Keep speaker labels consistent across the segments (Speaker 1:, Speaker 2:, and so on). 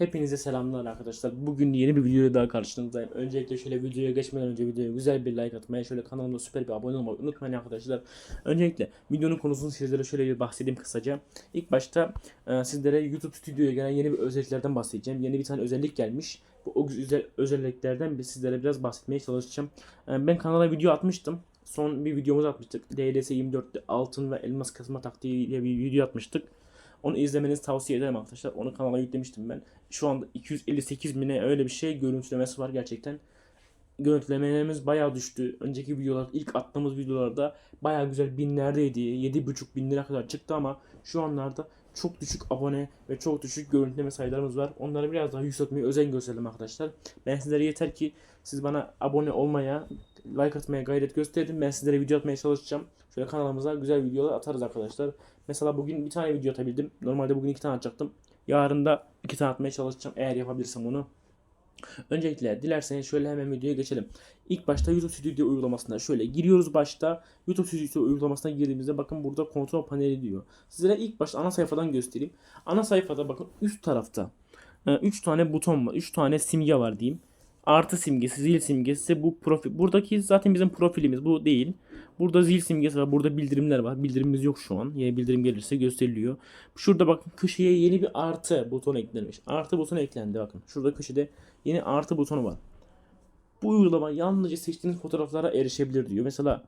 Speaker 1: Hepinize selamlar arkadaşlar. Bugün yeni bir videoyla daha karşınızdayım. Öncelikle şöyle videoya geçmeden önce videoya güzel bir like atmayı, şöyle kanalıma süper bir abone olmayı unutmayın arkadaşlar. Öncelikle videonun konusunu sizlere şöyle bir bahsedeyim kısaca. İlk başta e, sizlere YouTube Studio'ya gelen yeni bir özelliklerden bahsedeceğim. Yeni bir tane özellik gelmiş. Bu o güzel özelliklerden bir sizlere biraz bahsetmeye çalışacağım. E, ben kanala video atmıştım. Son bir videomuz atmıştık. DLS 24'te altın ve elmas kasma taktiği diye bir video atmıştık. Onu izlemenizi tavsiye ederim arkadaşlar. Onu kanala yüklemiştim ben. Şu anda 258 bine öyle bir şey görüntülemesi var gerçekten. Görüntülemelerimiz bayağı düştü. Önceki videolar, ilk attığımız videolarda bayağı güzel binlerdeydi. 7,5 bin lira kadar çıktı ama şu anlarda çok düşük abone ve çok düşük görüntüleme sayılarımız var. Onları biraz daha yükseltmeye özen gösterelim arkadaşlar. Ben sizlere yeter ki siz bana abone olmaya, like atmaya gayret gösterin. Ben sizlere video atmaya çalışacağım. Şöyle kanalımıza güzel videolar atarız arkadaşlar. Mesela bugün bir tane video atabildim. Normalde bugün iki tane atacaktım. Yarın da iki tane atmaya çalışacağım eğer yapabilirsem onu. Öncelikle dilerseniz şöyle hemen videoya geçelim. İlk başta YouTube Studio uygulamasına şöyle giriyoruz başta. YouTube Studio uygulamasına girdiğimizde bakın burada kontrol paneli diyor. Sizlere ilk başta ana sayfadan göstereyim. Ana sayfada bakın üst tarafta 3 tane buton var. 3 tane simge var diyeyim. Artı simgesi, zil simgesi bu profil. Buradaki zaten bizim profilimiz bu değil. Burada zil simgesi var. Burada bildirimler var. Bildirimimiz yok şu an. Yeni bildirim gelirse gösteriliyor. Şurada bakın köşeye yeni bir artı buton eklenmiş. Artı buton eklendi bakın. Şurada köşede yeni artı butonu var. Bu uygulama yalnızca seçtiğiniz fotoğraflara erişebilir diyor. Mesela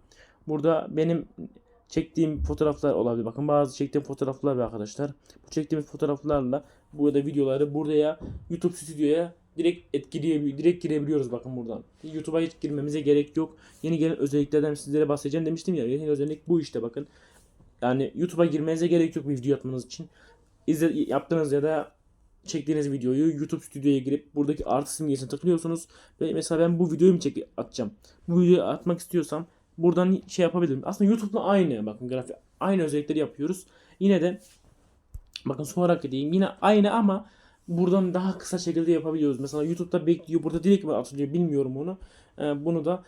Speaker 1: burada benim çektiğim fotoğraflar olabilir. Bakın bazı çektiğim fotoğraflar var arkadaşlar. Bu çektiğimiz fotoğraflarla burada videoları buraya YouTube Studio'ya direkt etkileye direkt girebiliyoruz bakın buradan. YouTube'a hiç girmemize gerek yok. Yeni gelen özelliklerden sizlere bahsedeceğim demiştim ya. Yeni özellik bu işte bakın. Yani YouTube'a girmenize gerek yok video atmanız için. İzle, yaptığınız ya da çektiğiniz videoyu YouTube Studio'ya girip buradaki artı simgesine tıklıyorsunuz ve mesela ben bu videoyu mu çek atacağım. Bu videoyu atmak istiyorsam buradan şey yapabilirim. Aslında YouTube'la aynı bakın grafik aynı özellikleri yapıyoruz. Yine de bakın sorarak diyeyim yine aynı ama buradan daha kısa şekilde yapabiliyoruz. Mesela YouTube'da bekliyor. Burada direkt mi atılıyor bilmiyorum onu. Ee, bunu da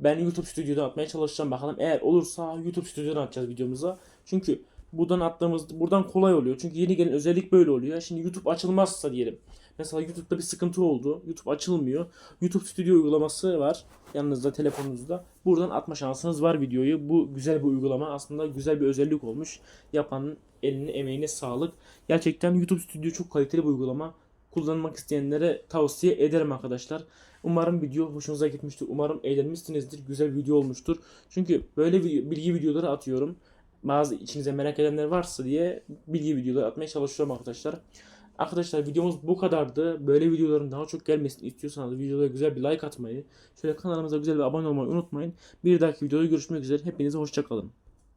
Speaker 1: ben YouTube Studio'da atmaya çalışacağım bakalım. Eğer olursa YouTube Studio'dan atacağız videomuza. Çünkü buradan attığımız buradan kolay oluyor. Çünkü yeni gelen özellik böyle oluyor. Şimdi YouTube açılmazsa diyelim. Mesela YouTube'da bir sıkıntı oldu. YouTube açılmıyor. YouTube Studio uygulaması var. Yanınızda telefonunuzda. Buradan atma şansınız var videoyu. Bu güzel bir uygulama. Aslında güzel bir özellik olmuş. Yapanın eline emeğine sağlık. Gerçekten YouTube Studio çok kaliteli bir uygulama. Kullanmak isteyenlere tavsiye ederim arkadaşlar. Umarım video hoşunuza gitmiştir. Umarım eğlenmişsinizdir. Güzel video olmuştur. Çünkü böyle bilgi videoları atıyorum. Bazı içinize merak edenler varsa diye bilgi videoları atmaya çalışıyorum arkadaşlar. Arkadaşlar videomuz bu kadardı. Böyle videoların daha çok gelmesini istiyorsanız videoya güzel bir like atmayı, şöyle kanalımıza güzel bir abone olmayı unutmayın. Bir dahaki videoda görüşmek üzere. Hepinize hoşçakalın.